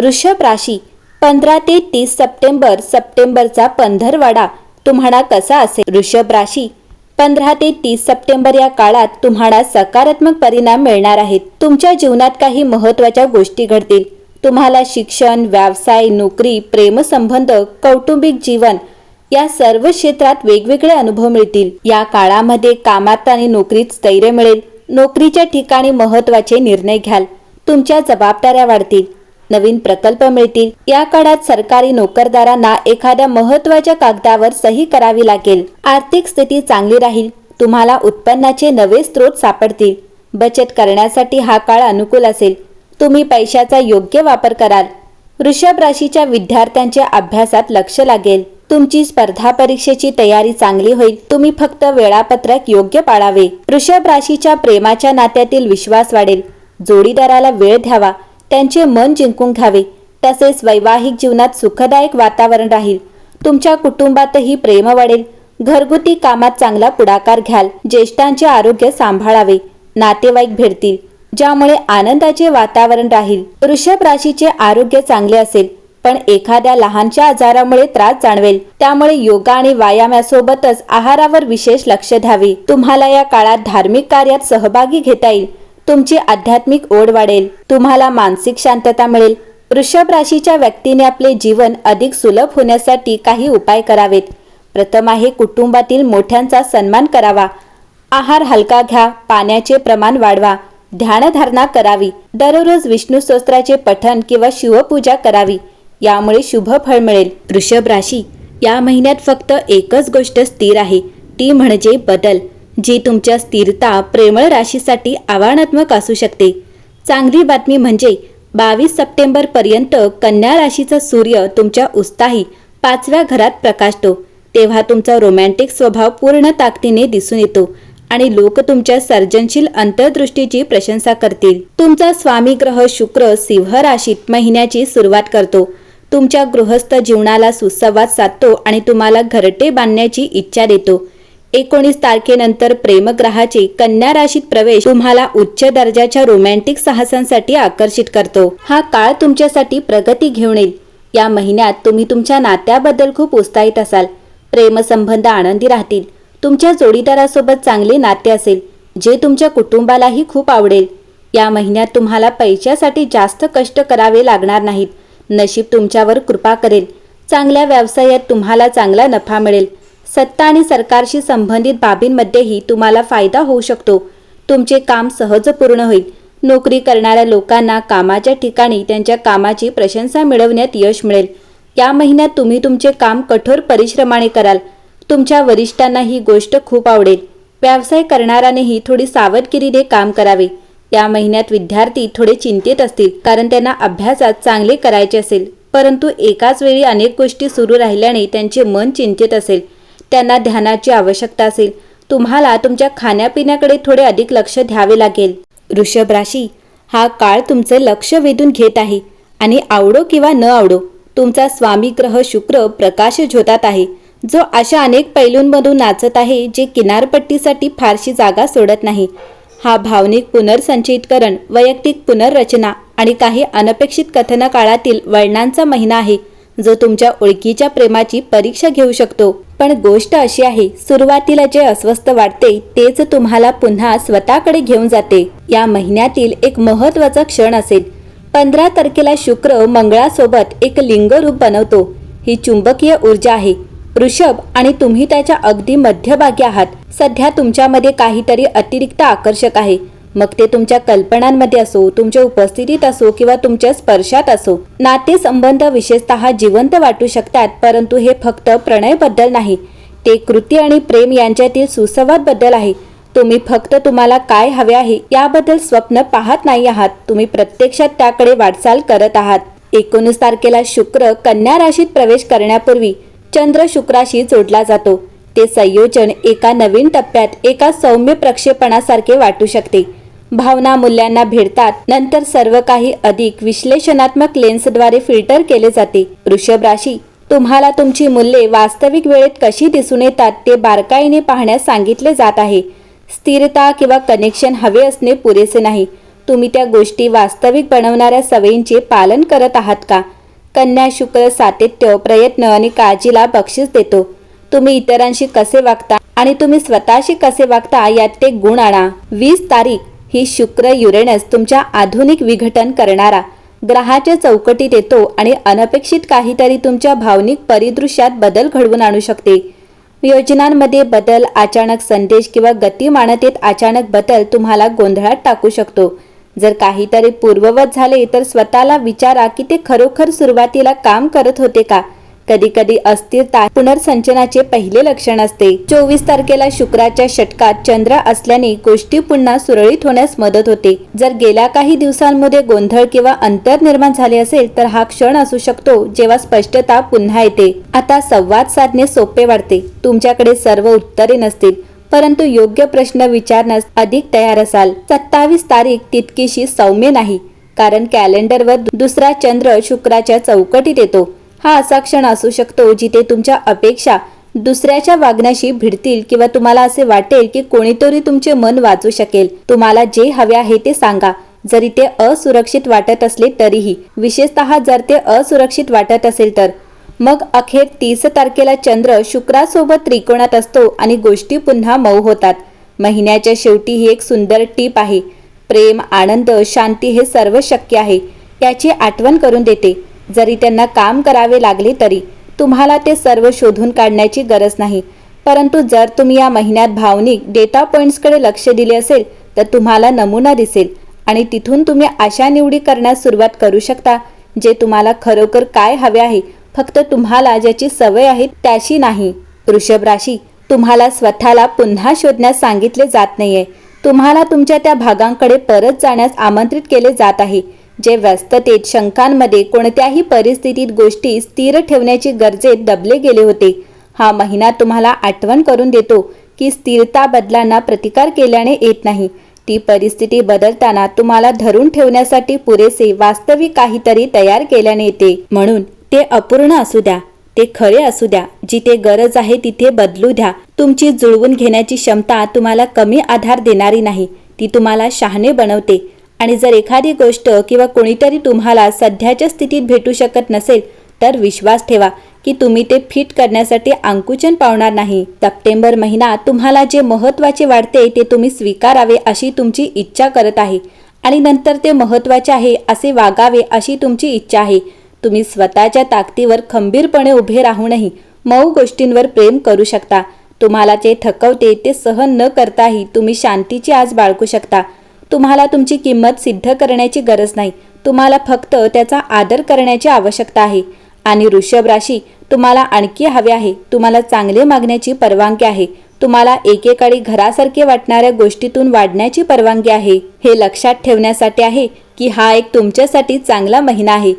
वृषभ राशी पंधरा ते तीस सप्टेंबर सप्टेंबरचा पंधरवाडा. तुम्हाला कसा असेल? वृषभ राशी पंधरा ते तीस सप्टेंबर या काळात तुम्हाला सकारात्मक परिणाम मिळणार आहेत. तुमच्या जीवनात काही महत्त्वाच्या गोष्टी घडतील. तुम्हाला शिक्षण व्यवसाय नोकरी प्रेमसंबंध कौटुंबिक जीवन या सर्व क्षेत्रात वेगवेगळे अनुभव मिळतील. या काळामध्ये कामात आणि नोकरीत स्थैर्य मिळेल. नोकरीच्या ठिकाणी महत्त्वाचे निर्णय घ्याल. तुमच्या जबाबदाऱ्या वाढतील. नवीन प्रकल्प मिळतील. या काळात सरकारी नोकरदारांना एखाद्या महत्त्वाच्या कागदावर सही करावी लागेल. आर्थिक स्थिती चांगली राहील. तुम्हाला उत्पन्नाचे नवे स्रोत सापडतील. बचत करण्यासाठी हा काळ अनुकूल असेल. तुम्ही पैशाचा योग्य वापर कराल. वृषभ राशीच्या विद्यार्थ्यांच्या अभ्यासात लक्ष लागेल. तुमची स्पर्धा परीक्षेची तयारी चांगली होईल. तुम्ही फक्त वेळापत्रक योग्य पाळावे. वृषभ राशीच्या प्रेमाच्या नात्यातील विश्वास वाढेल. जोडीदाराला वेळ द्यावा. त्यांचे मन जिंकून घ्यावे. तसेच वैवाहिक जीवनात सुखदायक वातावरण राहील. तुमच्या कुटुंबातही प्रेम वाढेल. घरगुती कामात चांगला पुढाकार घ्याल. ज्येष्ठांचे आरोग्य सांभाळावे. नातेवाईक भेटतील ज्यामुळे आनंदाचे वातावरण राहील. वृषभ राशीचे आरोग्य चांगले असेल पण एखाद्या लहानशा आजारामुळे त्रास जाणवेल. त्यामुळे योगा आणि व्यायामासोबतच आहारावर विशेष लक्ष द्यावे. तुम्हाला या काळात धार्मिक कार्यात सहभागी घेता येईल. तुमची आध्यात्मिक ओढ वाढेल तुम्हाला मानसिक शांतता मिळेल. वृषभ राशीच्या व्यक्तीने आपले जीवन अधिक सुलभ होण्यासाठी काही उपाय करावेत. प्रथम आहे कुटुंबातील मोठ्यांचा सन्मान करावा. आहार हलका घ्या पाण्याचे प्रमाण वाढवा. ध्यानधारणा करावी. दररोज विष्णू स्तोत्राचे पठण किंवा शिवपूजा करावी. यामुळे शुभ फळ मिळेल. वृषभ राशी या महिन्यात फक्त एकच गोष्ट स्थिर आहे ती म्हणजे बदल. जी तुमच्या स्थिरता प्रेमळ राशीसाठी आव्हानात्मक असू शकते. चांगली बातमी म्हणजे बावीस सप्टेंबर पर्यंत कन्या राशीचा सूर्य तुमच्या उत्साही पाचव्या घरात प्रकाशतो. तेव्हा तुमचा रोमॅन्टिक स्वभाव पूर्ण ताकदीने दिसून येतो आणि लोक तुमच्या सर्जनशील अंतर्दृष्टीची प्रशंसा करतील. तुमचा स्वामी ग्रह शुक्र सिंह राशीत महिन्याची सुरुवात करतो. तुमच्या गृहस्थ जीवनाला सुसंवाद साधतो आणि तुम्हाला घरटे बांधण्याची इच्छा देतो. एकोणीस तारखेनंतर प्रेमग्रहाचे कन्या राशीत प्रवेश तुम्हाला उच्च दर्जाच्या रोमॅन्टिक साहसांसाठी आकर्षित करतो. हा काळ तुमच्यासाठी प्रगती घेऊन येईल. या महिन्यात तुम्ही तुमच्या नात्याबद्दल खूप उत्साहित असाल. प्रेमसंबंध आनंदी राहतील. तुमच्या जोडीदारासोबत चांगले नाते असेल जे तुमच्या कुटुंबालाही खूप आवडेल. या महिन्यात तुम्हाला पैशासाठी जास्त कष्ट करावे लागणार नाहीत. नशीब तुमच्यावर कृपा करेल. चांगल्या व्यवसायात तुम्हाला चांगला नफा मिळेल. सत्ता आणि सरकारशी संबंधित बाबींमध्येही तुम्हाला फायदा होऊ शकतो. तुमचे काम सहज पूर्ण होईल. नोकरी करणाऱ्या लोकांना कामाच्या ठिकाणी त्यांच्या कामाची प्रशंसा मिळवण्यात यश मिळेल. या महिन्यात तुम्ही तुमचे काम कठोर परिश्रमाने कराल. तुमच्या वरिष्ठांना ही गोष्ट खूप आवडेल. व्यवसाय करणाऱ्यानेही थोडी सावधगिरीने काम करावे. या महिन्यात विद्यार्थी थोडे चिंतित असतील कारण त्यांना अभ्यासात चांगले करायचे असेल. परंतु एकाच वेळी अनेक गोष्टी सुरू राहिल्याने त्यांचे मन चिंतित असेल. त्यांना ध्यानाची आवश्यकता असेल. तुम्हाला तुमच्या खाण्यापिण्याकडे थोडे अधिक लक्ष द्यावे लागेल. वृषभ राशी हा काळ तुमचे लक्ष वेधून घेत आहे आणि आवडो किंवा न आवडो तुमचा स्वामी ग्रह शुक्र प्रकाश झोतात आहे. जो अशा अनेक पैलूंमधून नाचत आहे जे किनारपट्टीसाठी फारशी जागा सोडत नाही. हा भावनिक पुनर्संचयितकरण वैयक्तिक पुनर्रचना आणि काही अनपेक्षित कथन काळातील वळणांचा महिना आहे. जो तुमच्या ओळखीच्या प्रेमाची परीक्षा घेऊ शकतो. पण गोष्ट अशी आहे सुरुवातीला जे अस्वस्थ वाटते तेच तुम्हाला पुन्हा स्वतःकडे घेऊन जाते. या महिन्यातील एक महत्त्वाचा क्षण असेल. पंधरा तारखेला शुक्र मंगळासोबत एक लिंगरूप बनवतो. ही चुंबकीय ऊर्जा आहे. वृषभ आणि तुम्ही त्याच्या अगदी मध्यभागी आहात. सध्या तुमच्यामध्ये काहीतरी अतिरिक्त आकर्षक आहे. मग ते तुमच्या कल्पनांमध्ये असो तुमच्या उपस्थितीत असो किंवा तुमच्या स्पर्शात असो. नाते संबंध विशेषतः जिवंत वाटू शकतात परंतु हे फक्त प्रणयबद्दल नाही. ते कृती आणि प्रेम यांच्यातील सुसंवादबद्दल आहे. तुम्ही फक्त तुम्हाला काय हवे आहे याबद्दल स्वप्न पाहत नाही आहात. तुम्ही प्रत्यक्षात त्याकडे वाटचाल करत आहात. एकोणीस तारखेला शुक्र कन्या राशीत प्रवेश करण्यापूर्वी चंद्र शुक्राशी जोडला जातो. ते संयोजन एका नवीन टप्प्यात एका सौम्य प्रक्षेपणासारखे वाटू शकते. भावना मूल्यांना भिडतात. नंतर सर्व काही अधिक विश्लेषणात्मक लेन्सद्वारे फिल्टर केले जाते. वृषभ राशी तुम्हाला तुमची मूल्ये वास्तविक वेळेत कशी दिसून येतात ते बारकाईने पाहण्यास सांगितले जात आहे. स्थिरता किंवा कनेक्शन हवे असणे पुरेसे नाही. तुम्ही त्या गोष्टी वास्तविक बनवणाऱ्या सवयींचे पालन करत आहात का? कन्या शुक्र सातत्य प्रयत्न आणि काळजीला बक्षीस देतो. तुम्ही इतरांशी कसे वागता आणि तुम्ही स्वतःशी कसे वागता यात ते गुण आणा. वीस तारीख ही शुक्र युरेनस तुमच्या आधुनिक विघटन करणारा. ग्रहाच्या चौकटीत येतो आणि अनपेक्षित काहीतरी तुमच्या भावनिक परिदृश्यात बदल घडवून आणू शकते. योजनांमध्ये बदल अचानक संदेश किंवा गतिमानतेत अचानक बदल तुम्हाला गोंधळात टाकू शकतो. जर काहीतरी पूर्ववत झाले तर स्वतःला विचारा की ते खरोखर सुरुवातीला काम करत होते का? कधी कधी अस्थिरता पुनर्संचनाचे पहिले लक्षण असते. चोवीस तारखेला शुक्राच्या षटकात चंद्र असल्याने गोष्टी पुन्हा सुरळीत होण्यास मदत होते. जर गेल्या काही दिवसांमध्ये गोंधळ किंवा अंतर निर्माण झाले असेल तर हा क्षण असू शकतो जेव्हा स्पष्टता पुन्हा येते. आता संवाद साधणे सोपे वाटते. तुमच्याकडे सर्व उत्तरे नसतील परंतु योग्य प्रश्न विचारण्यास अधिक तयार असाल. सत्तावीस तारीख तितकीशी सौम्य नाही कारण कॅलेंडरवर दुसरा चंद्र शुक्राच्या चौकटीत येतो. हा असा क्षण असू शकतो जिथे तुमच्या अपेक्षा दुसऱ्याच्या वागण्याशी भिडतील किंवा तुम्हाला असे वाटेल की कोणीतरी तुमचे मन वाचू शकेल. तुम्हाला जे हवे आहे ते सांगा. जरी ते असुरक्षित वाटत असले तरीही. विशेषतः जर ते असुरक्षित वाटत असेल तर. मग अखेर तीस तारखेला चंद्र शुक्रासोबत त्रिकोणात असतो आणि गोष्टी पुन्हा मऊ होतात. महिन्याच्या शेवटी ही एक सुंदर टीप आहे. प्रेम आनंद शांती हे सर्व शक्य आहे. याची आठवण करून देते. जरी त्यांना काम करावे लागले तरी तुम्हाला ते सर्व शोधून काढण्याची गरज नाही. परंतु जर तुम्ही या महिन्यात भावनिक डेटा पॉईंट्सकडे लक्ष दिले असेल तर तुम्हाला नमुना दिसेल आणि तिथून तुम्ही अशा निवडी करण्यास सुरुवात करू शकता जे तुम्हाला खरोखर काय हवे आहे. फक्त तुम्हाला ज्याची सवय आहे त्याशी नाही. वृषभ राशी तुम्हाला स्वतःला पुन्हा शोधण्यास सांगितले जात नाहीये. तुम्हाला तुमच्या त्या भागांकडे परत जाण्यास आमंत्रित केले जात आहे. जे व्यस्ततेत शंकांमध्ये कोणत्याही परिस्थितीत गोष्टी स्थिर ठेवण्याची गरजेत दबले गेले होते. हा महिना तुम्हाला आठवण करून देतो की स्थिरता बदलांना प्रतिकार केल्याने येत नाही. ती परिस्थिती बदलताना तुम्हाला धरून ठेवण्यासाठी पुरेसे वास्तविक काहीतरी तयार केल्याने येते. म्हणून ते अपूर्ण असू द्या ते खरे असू द्या जिथे गरज आहे तिथे बदलू द्या. तुमची जुळवून घेण्याची क्षमता तुम्हाला कमी आधार देणारी नाही ती तुम्हाला शहाणे बनवते. आणि जर एखादी गोष्ट किंवा कोणीतरी तुम्हाला सध्याच्या स्थितीत भेटू शकत नसेल तर विश्वास ठेवा की तुम्ही ते फिट करण्यासाठी अंकुचन पावणार नाही. सप्टेंबर महिना तुम्हाला जे महत्त्वाचे वाटते ते तुम्ही स्वीकारावे अशी तुमची इच्छा करत आहे. आणि नंतर ते महत्त्वाचे आहे असे वागावे अशी तुमची इच्छा आहे. तुम्ही स्वतःच्या ताकदीवर खंबीरपणे उभे राहूनही मऊ गोष्टींवर प्रेम करू शकता. तुम्हाला जे थकवते ते सहन न करताही तुम्ही शांतीची आज बाळगू शकता. तुम्हाला तुमची किंमत सिद्ध करण्याची गरज नाही. तुम्हाला फक्त त्याचा आदर करण्याची आवश्यकता आहे. आणि वृषभ राशी तुम्हाला आणखी हवे आहे. तुम्हाला चांगले मागण्याची परवानगी आहे. तुम्हाला एकेकाळी घरासारखे वाटणाऱ्या गोष्टीतून वाढण्याची परवानगी आहे. हे लक्षात ठेवण्यासाठी आहे की हा एक तुमच्यासाठी चांगला महिना आहे.